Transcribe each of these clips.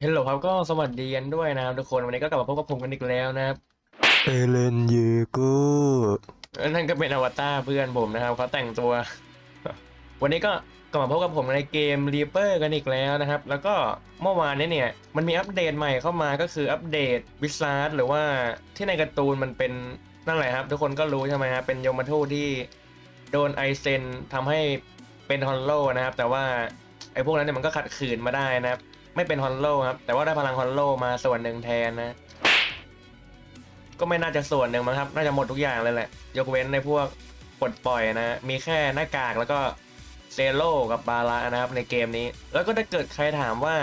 เฮลโลครับก็สวัสดีกันด้วยนะครับทุกคนวันนี้ก็กลับมาพบกับผมกันอีกแล้วนะครับเอเลนเยโก้นั่นก็เป็นอวตารเพื่อนผมนะครับเขาแต่งตัว วันนี้ก็กลับมาพบกับผมในเกม Reaper กันอีกแล้วนะครับ แล้วก็เมื่อวานนี้เนี่ยมันมีอัปเดตใหม่เข้ามาก็คืออัปเดตวิซาร์ดหรือว่าที่ในการ์ตูนมันเป็นนั่นแหละครับ ทุกคนก็รู้ใช่ไหมครับเป็นยมทูตที่โดนไอเซนทำให้เป็นฮอลโลนะครับแต่ว่าไอ้พวกนั้นเนี่ยมันก็ขัดขืนมาได้นะครับ ไม่เป็นฮอลโลครับ แต่ว่าได้พลังฮอลโลมาส่วนหนึ่งแทนนะ ก็ไม่น่าจะส่วนหนึ่งมั้งครับ น่าจะหมดทุกอย่างเลยแหละ ยกเว้นในพวกปลดปล่อยนะ มีแค่หน้ากากแล้วก็เซโลกับบาระนะครับในเกมนี้ แล้วก็ถ้าเกิดใครถามว่า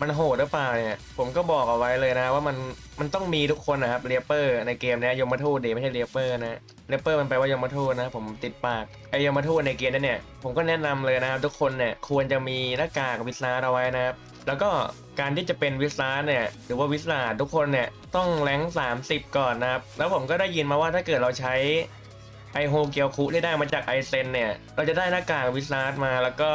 มันโหดหรือเปล่าเนี่ยผมก็บอกเอาไว้เลยนะ ว่ามันมันต้องมีทุกคนนะครับเรียเปอร์ในเกมนี้ยยมทูตดีไม่ใช่เรียเปอร์นะเรียเปอร์มันแปลว่ายมทูตนะ ผมติดปากไอยมทูตในเกมนั้นเนี่ยผมก็แนะนำเลยนะครับทุกคนเนี่ยควรจะมีหน้ากากวิสาเอาไว้นะครับแล้วก็การที่จะเป็นวิสาเนี่ยหรือว่าวิสาทุกคนเนี่ยต้องแรง30 ก่อนนะครับแล้วผมก็ได้ยินมาว่าถ้าเกิดเราใช้ ไอโฮเกียวคุที่ได้มาจากไอเซนเนี่ย เราจะได้หน้ากากวิสาร์มาแล้วก็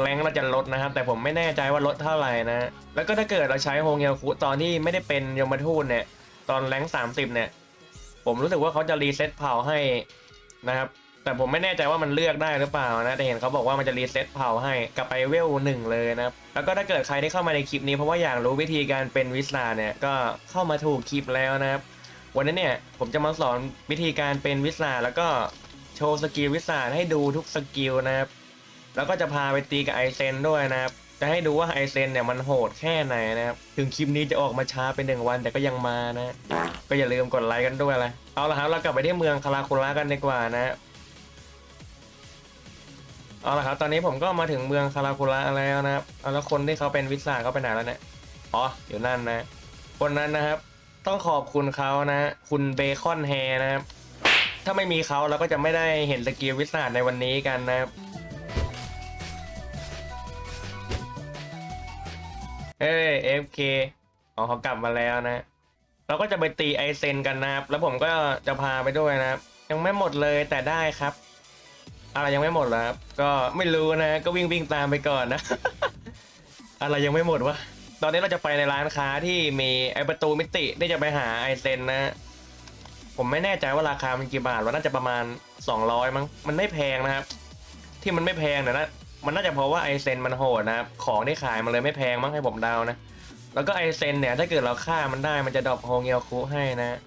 แรงเราจะลดนะครับ แต่ผมไม่แน่ใจว่าลดเท่าไหร่นะ แล้วก็ถ้าเกิดเราใช้โฮเกียวคุตอนที่ไม่ได้เป็นยมทูตเนี่ย ตอนแรงค์30เนี่ย ผมรู้สึกว่าเขาจะรีเซ็ตเผ่าให้นะครับ แต่ผมไม่แน่ใจว่ามันเลือกได้หรือเปล่านะ แต่เห็นเขาบอกว่ามันจะรีเซ็ตเผ่าให้กลับไปเวลหนึ่งเลยนะครับ แล้วก็ถ้าเกิดใครที่เข้ามาในคลิปนี้เพราะว่าอยากรู้วิธีการเป็นวิสาเนี่ยก็เข้ามาถูกคลิปแล้วนะครับ วันนี้เนี่ยผมจะมาสอนวิธีการเป็นวิสาแล้วก็โชว์สกิลวิสาให้ดูทุกสกิลนะครับ แล้วก็จะพาไปตีกับไอเซนด้วยนะครับ จะให้ดูว่าไอเซนเนี่ยมันโหดแค่ไหนนะครับ ถึงคลิปนี้จะออกมาช้าเป็นหนึ่งวันแต่ก็ยังมานะ ก็อย่าลืมกดไลค์กันด้วยละเอาละครับเรากลับไปที่เมืองคาราคุระกันดีกว่านะเอาละครับตอนนี้ผมก็มาถึงเมืองคาราคุระแล้วนะครับเอาแล้วคนที่เขาเป็นวิสาเขาไปไหนแล้วเนี่ยอ๋ออยู่นั่นนะ คนนั้นนะครับ ต้องขอบคุณเขานะคุณเบคอนแฮนะครับ ถ้าไม่มีเขาเราก็จะไม่ได้เห็นสกิลวิสาในวันนี้กันนะครับเอ้ย FK อ๋อเขากลับมาแล้วนะ เราก็จะไปตีไอเซนกันนะครับ แล้วผมก็จะพาไปด้วยนะครับ ยังไม่หมดเลยแต่ได้ครับ อะไรยังไม่หมดเหรอครับ ก็ไม่รู้นะ ก็วิ่งวิ่งตามไปก่อนนะ อะไรยังไม่หมดวะ ตอนนี้เราจะไปในร้านค้าที่มีไอประตูมิติที่จะไปหาไอเซนนะผมไม่แน่ใจว่าราคามันกี่บาทว่าน่าจะประมาณ 200 มั้งมันไม่แพงนะครับ ที่มันไม่แพงเนี่ยนะมันน่าจะเพราะว่าไอเซนมันโหดนะครับของที่ขายมันเลยไม่แพงมั้งให้ผมเดานะ แล้วก็ไอเซนเนี่ยถ้าเกิดเราฆ่ามันได้มันจะดรอปโฮงียวคุให้นะ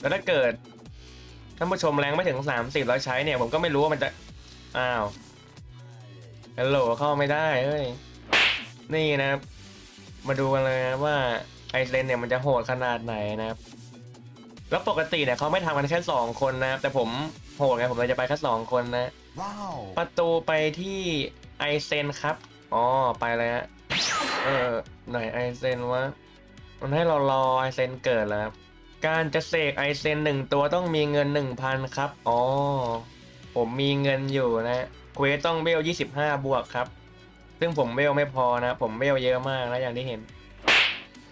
แล้วถ้าเกิดท่านผู้ชมแรงไม่ถึงสามสิบแล้วใช้เนี่ย ผมก็ไม่รู้ว่ามันจะอ้าวฮัลโหลเข้าไม่ได้เฮ้ย นี่นะครับ มาดูกันเลยนะว่าไอเซนเนี่ยมันจะโหดขนาดไหนนะครับ แล้วปกติเนี่ยเขาไม่ทำกันแค่สองคนนะครับ แต่ผมโหดไงผมเลยจะไปแค่สองคนนะ Wow ประตูไปที่ไอเซนครับ อ๋อ ไปเลยฮะ เออไหนไอเซนวะ มันให้เรารอไอเซนเกิดแล้วครับ การจะเสกไอเซนหนึ่งตัวต้องมีเงินหนึ่งพันครับ อ๋อ ผมมีเงินอยู่นะเควสต้องเบลยี่สิบห้าบวกครับ ซึ่งผมเบลไม่พอนะผมเบลเยอะมากนะอย่างที่เห็น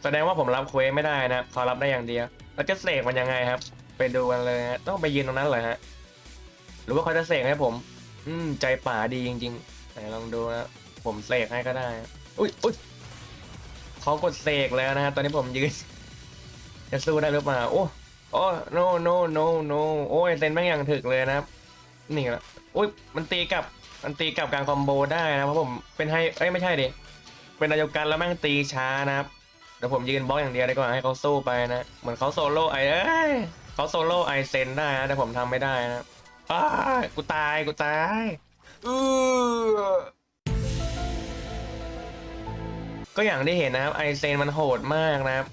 แสดงว่าผมรับเควสไม่ได้นะเขารับได้อย่างเดียวแล้วจะเสกมันยังไงครับ ไปดูกันเลยฮะต้องไปยืนตรงนั้นเลยฮะ หรือว่าเขาจะเสกให้ผม อืม ใจป่าดีจริงๆไหนลองดูนะผมเสกให้ก็ได้ อุ้ยอุ้ยเขากดเสกแล้วนะฮะตอนนี้ผมยืน จะสู้ได้หรือเปล่าโอ้โอ้ no no no no โอ้ยเซนแม่งอย่างถึกเลยนะครับ นี่ละอุ้ยมันตีกลับ มันตีกลับกลางคอมโบได้นะเพราะผมเป็นไฮเอ้ยไม่ใช่ดิเป็นนายกันแล้วแม่งตีช้านะครับเดี๋ยวผมยืนบล็อกอย่างเดียวดีกว่าให้เขาสู้ไปนะเหมือนเขาโซโล่ไอเอ้ยเขาโซโล่ไอเซนได้นะแต่ผมทำไม่ได้นะอ้ากูตายกูตายเออก็อย่างที่เห็นนะครับไอเซนมันโหดมากนะครับ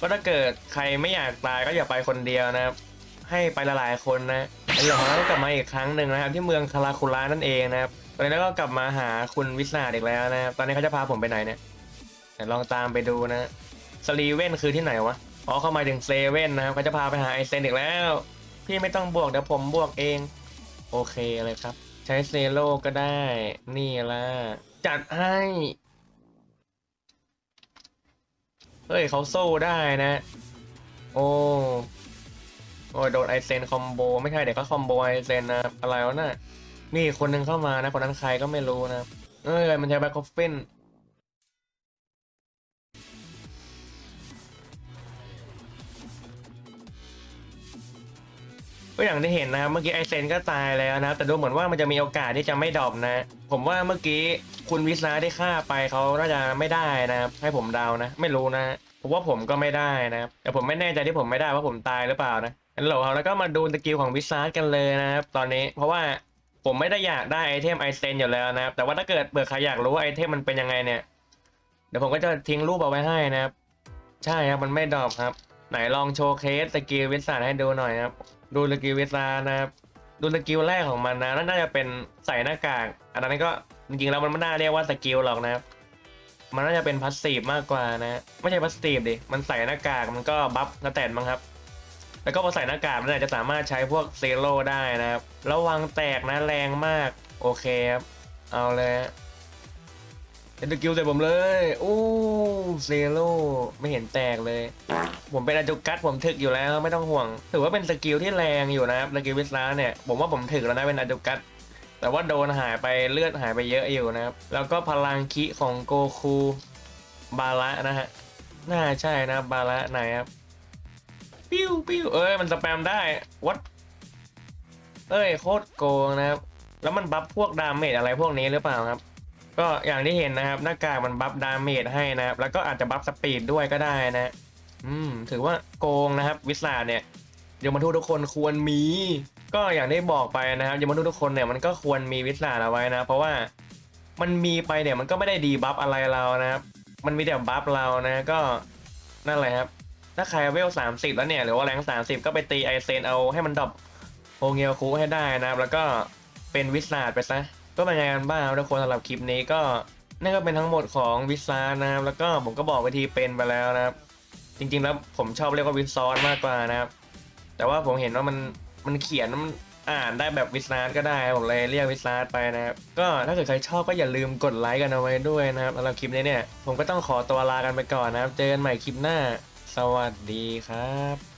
ก็ถ้าเกิดใครไม่อยากตายก็อย่าไปคนเดียวนะครับ ให้ไปหลายๆคนนะ เดี๋ยวเราก็กลับมาอีกครั้งหนึ่งนะครับ ที่เมืองคาราคุระนั่นเองนะครับตอนนี้เราก็กลับมาหาคุณวิสนาอีกแล้วนะครับตอนนี้เขาจะพาผมไปไหนเนี่ยเดี๋ยวลองตามไปดูนะสลีเว่นคือที่ไหนวะอ๋อเข้ามาถึงเซเว่นนะครับเขาจะพาไปหาไอเซนอีกแล้ว พี่ไม่ต้องบวกเดี๋ยวผมบวกเอง โอเคเลยครับ ใช้เซโลก็ได้ นี่ละจัดให้เฮ้ยเขาโซ่ได้นะ โอ้ โอ้ยโดนไอเซนคอมโบไม่ใช่เดี๋ยวก็คอมโบไอเซนนะอะไรแล้วะน่ะนี่คนหนึ่งเข้ามานะคนนั้นใครก็ไม่รู้นะเอ้ยมันใช้แบ็คคอฟฟินก็อย่างที่เห็นนะเมื่อกี้ไอเซนก็ตายแล้วนะแต่ดูเหมือนว่ามันจะมีโอกาสที่จะไม่ดรอปนะ ผมว่าเมื่อกี้คุณวิสนาได้ฆ่าไปเขาน่าจะไม่ได้นะให้ผมเดานะ ไม่รู้นะ ผมว่าผมก็ไม่ได้นะครับ แต่ผมไม่แน่ใจที่ผมไม่ได้ว่าผมตายหรือเปล่านะฮัลโหลครับแล้วก็มาดูสกิลของวิสาร์กันเลยนะครับตอนนี้เพราะว่าผมไม่ได้อยากได้ไอเทมไอเซนอยู่แล้วนะครับ แต่ว่าถ้าเกิดเบื่อใครอยากรู้ว่าไอเทมมันเป็นยังไงเนี่ย เดี๋ยวผมก็จะทิ้งรูปเอาไว้ให้นะครับ ใช่ครับมันไม่ดรอปครับ ไหนลองโชว์เคสสกิลวิสาร์ให้ดูหน่อยครับ ดูสกิลวิสาร์นะครับ ดูสกิลแรกของมันนะน่าจะเป็นใส่หน้ากาก อันนั้นก็จริงๆแล้วมันไม่น่าเรียกว่าสกิลหรอกนะครับ มันน่าจะเป็นพาสซีฟมากกว่านะไม่ใช่พาสซีฟดิมันใส่หน้ากากมันก็บัฟสแตนมั้งครับ แล้วก็พอใส่หน้ากากมันอาจจะสามารถใช้พวกเซโร่ได้นะครับ ระวังแตกนะแรงมาก โอเคครับ เอาเลยเป็นสกิลใส่ผมเลยอู้เซโร่ไม่เห็นแตกเลย ผมเป็นอาจุกัสผมถึกอยู่แล้วไม่ต้องห่วง ถือว่าเป็นสกิลที่แรงอยู่นะครับสกิลวิสลาเนี่ยผมว่าผมถึกแล้วนะเป็นอาจุกัส แต่ว่าโดนหายไปเลือดหายไปเยอะอยู่นะครับ แล้วก็พลังคิของโกคูบาระนะฮะ น่าใช่นะบาระไหนครับ ปิ้วปิ้วเอ้ยมันสแปมได้วัดเอ้ยโคตรโกงนะครับ แล้วมันบัฟพวกดาเมจอะไรพวกนี้หรือเปล่าครับ ก็อย่างที่เห็นนะครับ หน้ากากมันบัฟดาเมจให้นะครับ แล้วก็อาจจะบัฟสปีดด้วยก็ได้นะ อืม ถือว่าโกงนะครับ วิสลาเนี่ยเดี๋ยวมทูตทุกคนควรมี ก็อย่างที่บอกไปนะครับยมทูตทุกคนเนี่ยมันก็ควรมีวิสาเอาไว้นะ เพราะว่ามันมีไปเนี่ยมันก็ไม่ได้ดีบัฟอะไรเรานะครับ มันมีแต่บัฟเรานะก็นั่นแหละครับ ถ้าใครเวลสามสิบแล้วเนี่ยหรือว่าแรงสามสิบก็ไปตีไอเซนเอาให้มันดรอปโฮเงียวคูให้ได้นะครับ แล้วก็เป็นวิสาไปซะก็เป็นไงกันบ้างทุกคนสำหรับคลิปนี้ก็นั่นก็เป็นทั้งหมดของวิซานะครับ แล้วก็ผมก็บอกวิธีเป็นไปแล้วนะครับ จริงๆแล้วผมชอบเรียกว่าวิซอร์มากกว่านะครับ แต่ว่าผมเห็นว่ามัน มันเขียนมันอ่านได้แบบวิซาร์ก็ได้ ผมเลยเรียกวิซาร์ไปนะครับ ก็ถ้าเกิดใครชอบก็อย่าลืมกดไลค์กันเอาไว้ด้วยนะครับสำหรับคลิปนี้เนี่ย ผมก็ต้องขอตัวลากันไปก่อนนะครับ เจอกันใหม่คลิปหน้า สวัสดีครับ